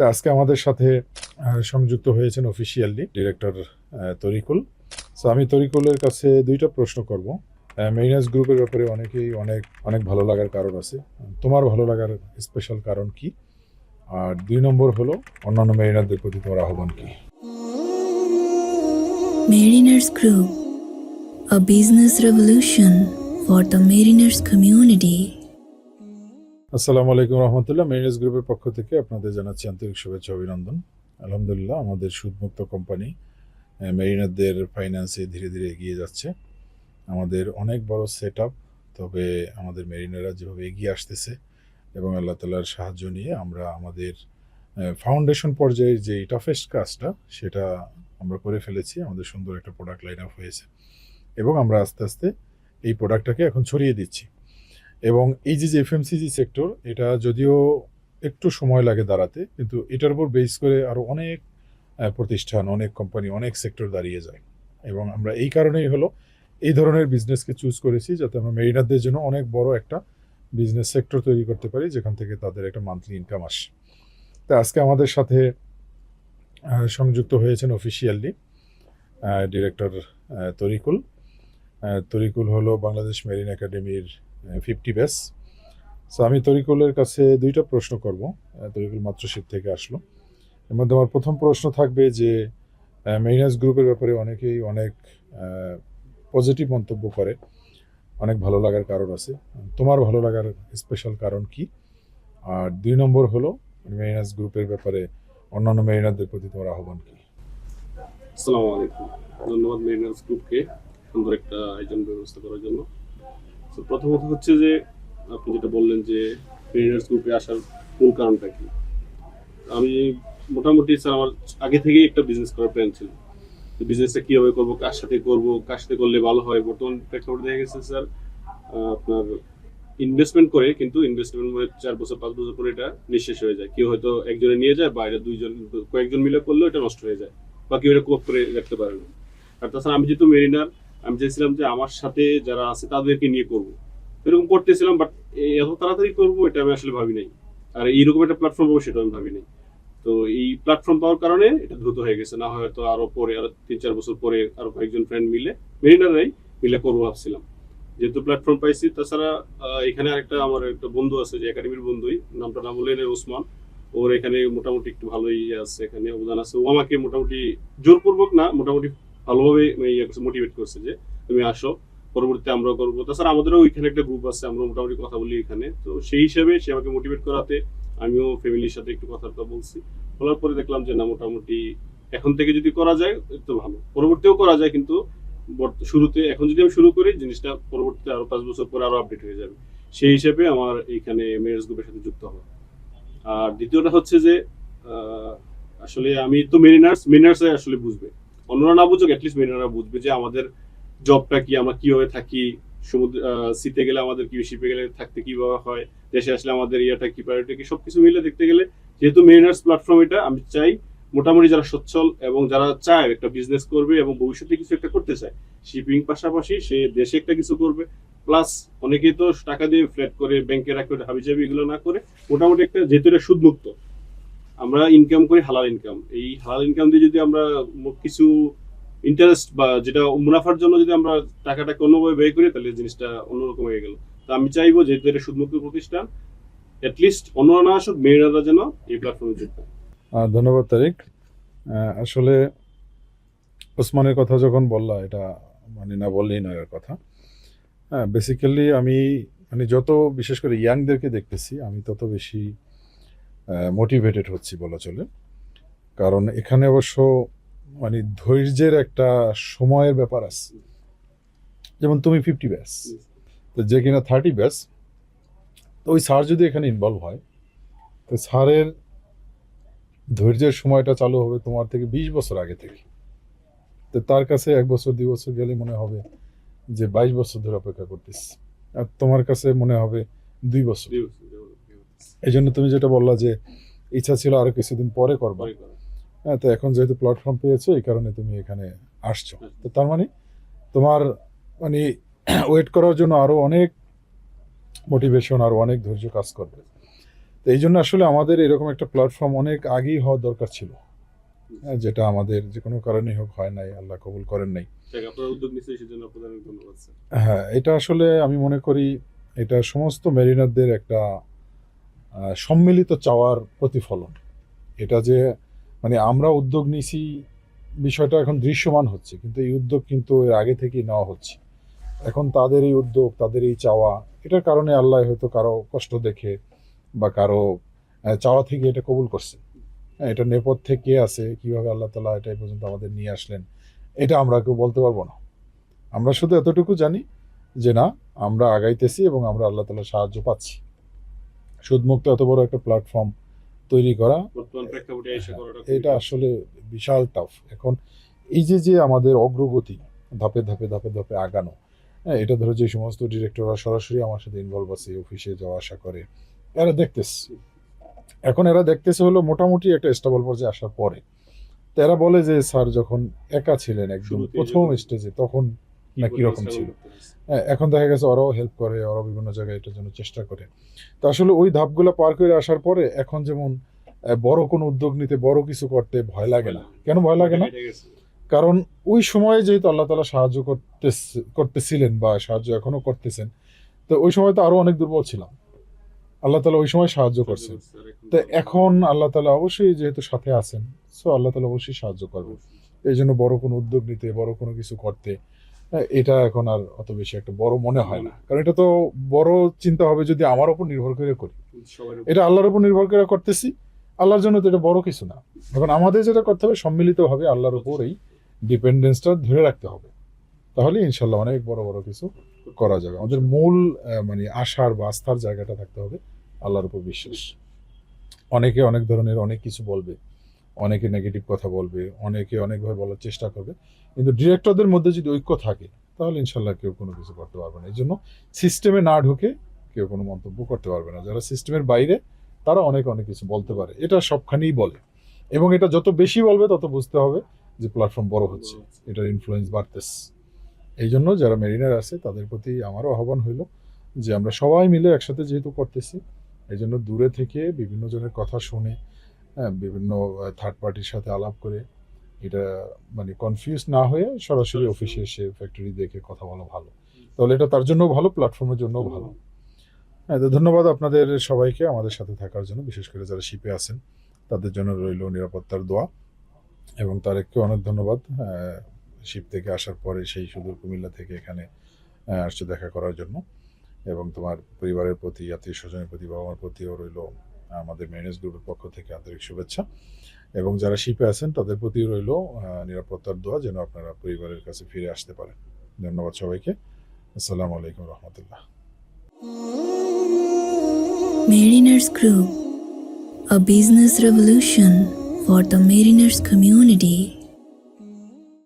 তো আজকে আমাদের সাথে সংযুক্ত হয়েছেন অফিসিয়ালি ডিরেক্টর তরিকুল। সো আমি তরিকুলের কাছে দুইটা প্রশ্ন করব। মেরিনাস গ্রুপের ব্যাপারে অনেকেই অনেক অনেক ভালো লাগার কারণ আছে। তোমার ভালো লাগার স্পেশাল কারণ কি? আর দুই নম্বর হলো অন্যান্য মেরিনারদের প্রতি তোমার আহ্বান কি? Mariners Group, a business revolution for the Mariners community. আসসালামু আলাইকুম রহমতুল্লাহ মেরিনাস গ্রুপের পক্ষ থেকে আপনাদের জানাচ্ছি আন্তরিক শুভেচ্ছা, অভিনন্দন। আলহামদুলিল্লাহ, আমাদের সুদমুক্ত কোম্পানি মেরিনারদের ফাইন্যান্সে ধীরে ধীরে এগিয়ে যাচ্ছে। আমাদের অনেক বড় সেট তবে আমাদের মেরিনারা যেভাবে এগিয়ে আসতেছে এবং আল্লাহ তালার সাহায্য নিয়ে আমরা আমাদের ফাউন্ডেশন পর্যায়ের যে টাফেস্ট কাজটা, সেটা আমরা করে ফেলেছি। আমাদের সুন্দর একটা প্রোডাক্ট লাইন আপ হয়েছে। এবং আমরা আস্তে আস্তে এই প্রোডাক্টটাকে এখন ছড়িয়ে দিচ্ছি। এবং এই যে যে এফএমসিজি সেক্টর এটা যদিও একটু সময় লাগে দাঁড়াতে, কিন্তু এটার উপর বেস করে আরও অনেক প্রতিষ্ঠান, অনেক কোম্পানি অনেক সেক্টর দাঁড়িয়ে যায়। এবং আমরা এই কারণেই হলো এই ধরনের বিজনেসকে চুজ করেছি, যাতে আমরা মেরিনারদের জন্য অনেক বড় একটা বিজনেস সেক্টর তৈরি করতে পারি, যেখান থেকে তাদের একটা মান্থলি ইনকাম আসে। তা আজকে আমাদের সাথে সংযুক্ত হয়েছেন অফিসিয়ালি ডিরেক্টর তরিকুল। তরিকুল হলো বাংলাদেশ মেরিন একাডেমির ফিফটি ব্যাস সো আমি তরিকুলের কাছে দুইটা প্রশ্ন করব। তরিকুল মাত্রশিপ থেকে আসলো। এর মধ্যে আমার প্রথম প্রশ্ন থাকবে যে মেরিনাস গ্রুপের ব্যাপারে অনেকেই অনেক পজিটিভ মন্তব্য করে। অনেক ভালো লাগার কারণ আছে। তোমার ভালো লাগার স্পেশাল কারণ কি? আর দুই নম্বর হলো মেরিনাস গ্রুপের ব্যাপারে অন্যান্য মেরিনারদের প্রতি তোমার আহ্বান কি? আসসালামু আলাইকুম। ধন্যবাদ মেরিনার্স গ্রুপকে সুন্দর একটা আয়োজন ব্যবস্থা করার জন্য। প্রথমত হচ্ছে যে, আপনি যেটা বললেন যে মেরিনার্স গ্রুপে আসার মূল কারণটা কি? আমি মোটামুটি স্যার আমার আগে থেকেই একটা বিজনেস করার প্ল্যান ছিল। বিজনেসটা কীভাবে করব, কার সাথে করব, কার সাথে করলে ভালো হয়? বর্তমান প্রেক্ষাপটে দেখা গেছে স্যার আপনার ইনভেস্টমেন্ট করে, কিন্তু ইনভেস্টমেন্ট মানে চার বছর, পাঁচ বছর পরে এটা নিঃশেষ হয়ে যায়। কেউ হয়তো একজনে নিয়ে যায়, বা এটা দুইজন, কয়েকজন মিলে করলেও এটা নষ্ট হয়ে যায়, বা কেউ এটা কোপ করে রাখতে পারে না। আর তাছাড়া আমি যেহেতু মেরিনার আমি চাইছিলাম যে আমার সাথে যারা আছে তাদেরকে নিয়ে করব। এরকম করতেছিলাম বাট এত তাড়াতাড়ি করব এটা আমি আসলে ভাবি নাই। আর এইরকম একটা প্ল্যাটফর্ম পাবো সেটা আমি ভাবি নাই। তো এই প্ল্যাটফর্ম পাওয়ার কারণে এটা দ্রুত হয়ে গেছে। না হয়তো আরও পরে, আরও তিন চার বছর পরে আরও কয়েকজন ফ্রেন্ড মিলে মেরিনাররাই মিলে করব ভাবছিলাম। যেহেতু প্ল্যাটফর্ম পাইছি, তাছাড়া এখানে আরেকটা আমার একটা বন্ধু আছে যে একাডেমির বন্ধুই, নামটা নাম বললেন ওসমান। ওর এখানে মোটামুটি একটু ভালোই আছে, এখানে অবদান আছে। ও আমাকে মোটামুটি জোরপূর্বক না, মোটামুটি ভালোভাবে মোটিভেট করছে যে তুমি আসো, পরবর্তীতে আমরা করব। তাছাড়া আমাদেরও ওইখানে একটা গ্রুপ আছে আমরা মোটামুটি কথা বলি এখানে। তো সেই হিসাবে সে আমাকে মোটিভেট করাতে আমিও ফ্যামিলির সাথে একটু কথাবার্তা বলছি। বলার পরে দেখলাম যে না, মোটামুটি এখন থেকে যদি করা যায়, তো ভালো। পরবর্তীও করা যায়, কিন্তু শুরুতে, এখন যদি আমি শুরু করি, জিনিসটা পরবর্তীতে আরও পাঁচ বছর পরে আরও আপডেট হয়ে যাবে। সেই হিসেবে আমার এইখানে মেয়ার্স গ্রুপের সাথে যুক্ত হওয়া। আর দ্বিতীয়টা হচ্ছে যে আসলে আমি তো মেরিনার্স মেরিনার্স আসলে বুঝবে। অন্যরা না বুঝুক অ্যাটলিস্ট মেরিনাররা বুঝবে যে আমাদের জবটা কি, আমরা কীভাবে থাকি, সমুদ্র শীতে গেলে আমাদের কি শিপে গেলে থাকতে কীভাবে হয়, দেশে আসলে আমাদের ইয়াটা কি প্রায়োরিটি কি, সবকিছু মিলে দেখতে গেলে যেহেতু মেরিনার্স প্ল্যাটফর্ম এটা, আমি চাই মোটামুটি যারা সচ্ছল এবং যারা চায় একটা বিজনেস করবে এবং ভবিষ্যতে কিছু একটা করতে চায় শিপিং পাশাপাশি সে দেশে একটা কিছু করবে প্লাস অনেকেই তো টাকা দিয়ে ফ্ল্যাট করে ব্যাংকে রাখে হাবিজাবি এগুলো না করে মোটামুটি একটা, যেহেতু এটা সুদমুক্ত আমরা ইনকাম করি, হালাল ইনকাম এই হালাল ইনকাম দিয়ে যদি আমরা কিছু ইন্টারেস্ট বা যেটা মুনাফার জন্য যদি আমরা টাকাটাকে অন্যভাবে ব্যয় করি, তাহলে জিনিসটা অন্যরকম হয়ে গেল। তো আমি চাইব যেহেতু এটা সুদমুক্ত প্রতিষ্ঠান অ্যাটলিস্ট অন্যরা না আসুক মেয়েরা যেন এই প্ল্যাটফর্মে যুক্ত ধন্যবাদ তারিক। আসলে ওসমানের কথা যখন বললা, এটা মানে না বললেই নয় কথা। হ্যাঁ বেসিক্যালি আমি মানে যত, বিশেষ করে ইয়াংদেরকে দেখতেছি, আমি তত বেশি মোটিভেটেড হচ্ছি বলা চলে। কারণ এখানে অবশ্য মানে ধৈর্যের একটা সময়ের ব্যাপার আছে। যেমন তুমি ফিফটি ব্যাস তো যে কিনা থার্টি ব্যাস তো ওই স্যার যদি এখানে ইনভলভ হয়, তো স্যারের ধৈর্যের সময়টা চালু হবে তোমার থেকে বিশ বছর আগে থেকে। তো তার কাছে এক বছর দুই বছর গেলে মনে হবে যে বাইশ বছর ধরে অপেক্ষা করতেছি। আর তোমার কাছে মনে হবে দুই বছর। এই জন্য তুমি যেটা বললা যে ইচ্ছা ছিল আরও কিছুদিন পরে করবা। হ্যাঁ তো এখন যেহেতু প্ল্যাটফর্ম পেয়েছ এই কারণে তুমি এখানে আসছো। তো তার মানে তোমার মানে ওয়েট করার জন্য আরও অনেক মোটিভেশন আরও অনেক ধৈর্য কাজ করবে। তো এই জন্য আসলে আমাদের এরকম একটা প্ল্যাটফর্ম অনেক আগেই হওয়া দরকার ছিল। হ্যাঁ, যেটা আমাদের যে কোনো কারণে হোক হয় নাই আল্লাহ কবুল করেন নাই। হ্যাঁ এটা আসলে আমি মনে করি এটা সমস্ত মেরিনারদের একটা সম্মিলিত চাওয়ার প্রতিফলন। এটা যে মানে আমরা উদ্যোগ নিছি বিষয়টা এখন দৃশ্যমান হচ্ছে কিন্তু এই উদ্যোগ কিন্তু এর আগে থেকেই নেওয়া হচ্ছে। এখন তাদের এই উদ্যোগ তাদের এই চাওয়া এটার কারণে আল্লাহ হয়তো কারও কষ্ট দেখে বা কারও চাওয়া থেকে এটা কবুল করছে। হ্যাঁ, এটা নেপথ্যে কে আছে কীভাবে আল্লাহ তালা এটা পর্যন্ত আমাদের নিয়ে আসলেন এটা আমরা কেউ বলতে পারব না। আমরা শুধু এতটুকু জানি যে না আমরা আগাইতেছি এবং আমরা আল্লাহ তালা সাহায্য পাচ্ছি। সুদমুক্ত এত বড় একটা প্ল্যাটফর্ম তৈরি করা খুবই এটা আসলে বিশাল টাফ এখন এই যে যে আমাদের অগ্রগতি ধাপে ধাপে ধাপে ধাপে আগানো হ্যাঁ এটা ধরো যে সমস্ত ডিরেক্টররা সরাসরি আমার সাথে ইনভলভ আছে অফিসে যাওয়া আসা করে এরা দেখতেছে। এখন এরা দেখতেছে হলো মোটামুটি একটা স্টেবল পর্যায়ে আসার পরে। তো এরা বলে যে স্যার যখন একা ছিলেন একদম প্রথম স্টেজে তখন না কীরকম ছিল? হ্যাঁ, এখন দেখা গেছে ওরাও হেল্প করে ওরাও বিভিন্ন জায়গায় এটার জন্য চেষ্টা করে। তো আসলে ওই ধাপগুলো পার করে আসার পরে এখন যেমন বড় কোনো উদ্যোগ নিতে বড় কিছু করতে ভয় লাগে না। কেন ভয় লাগে না? কারণ ওই সময়ে যেহেতু আল্লাহ তালা সাহায্য করতে করতেছিলেন বা সাহায্য এখনও করতেছেন তো ওই সময় তো আরও অনেক দুর্বল ছিলাম। আল্লাহ তালা ওই সময় সাহায্য করছেন। তো এখন আল্লাহ তালা অবশ্যই যেহেতু সাথে আছেন সো আল্লাহ তালা অবশ্যই সাহায্য করবেন। এই জন্য বড় কোনো উদ্যোগ নিতে বড় কোনো কিছু করতে এটা এখন আর অত বেশি একটা বড় মনে হয় না। কারণ এটা তো বড় চিন্তা হবে যদি আমার উপর নির্ভর করে করি। এটা আল্লাহর উপর নির্ভর করে করতেছি। আল্লাহর জন্য তো এটা বড় কিছু না। এখন আমাদের যেটা করতে হবে সম্মিলিতভাবে আল্লাহর উপরেই ডিপেন্ডেন্সটা ধরে রাখতে হবে। তাহলে ইনশাল্লাহ অনেক বড় বড় কিছু করা যাবে। আমাদের মূল মানে আশার বা আস্থার জায়গাটা থাকতে হবে আল্লাহর উপর বিশ্বাস। অনেকে অনেক ধরনের অনেক কিছু বলবে। অনেকে নেগেটিভ কথা বলবে, অনেকে অনেকভাবে বলার চেষ্টা করবে। কিন্তু ডিরেক্টরদের মধ্যে যদি ঐক্য থাকে, তাহলে ইনশাল্লাহ কেউ কোনো কিছু করতে পারবে না। এই জন্য সিস্টেমে না ঢুকে কেউ কোনো মন্তব্য করতে পারবে না। যারা সিস্টেমের বাইরে, তারা অনেক অনেক কিছু বলতে পারে। এটা সবখানেই বলে। এবং এটা যত বেশি বলবে, তত বুঝতে হবে যে প্ল্যাটফর্ম বড় হচ্ছে। এটার ইনফ্লুয়েন্স বাড়তেছে। এই জন্য যারা মেরিনার আছে, তাদের প্রতি আমারও আহ্বান হইল যে আমরা সবাই মিলে একসাথে যেহেতু করতেছি এই জন্য দূরে থেকে বিভিন্ন জনের কথা শুনে হ্যাঁ বিভিন্ন থার্ড পার্টির সাথে আলাপ করে এটা মানে কনফিউজ না হয়ে সরাসরি অফিসে এসে ফ্যাক্টরি দেখে কথা বলা ভালো। তাহলে এটা তার জন্য ভালো প্ল্যাটফর্মের জন্য ভালো। হ্যাঁ তো ধন্যবাদ আপনাদের সবাইকে আমাদের সাথে থাকার জন্য বিশেষ করে যারা শিপে আছেন তাদের জন্য রইল নিরাপত্তার দোয়া। এবং তারেককে অনেক ধন্যবাদ শিপ থেকে আসার পরে সেই সুদূর কুমিল্লা থেকে এখানে আসছে দেখা করার জন্য। এবং তোমার পরিবারের প্রতি আত্মীয় স্বজনের প্রতি বাবা মার প্রতিও রইল আমাদের ম্যানেজ গ্রুপের পক্ষ থেকে আন্তরিক শুভেচ্ছা। এবং যারা শিপে আছেন তাদের প্রতি রইল নিরাপত্তার দোয়া যেন আপনারা পরিবারের কাছে ফিরে আসতে পারেন। ধন্যবাদ সবাইকে। আসসালামু আলাইকুম রহমতুল্লাহ। Mariners Group, a business revolution for the mariners community.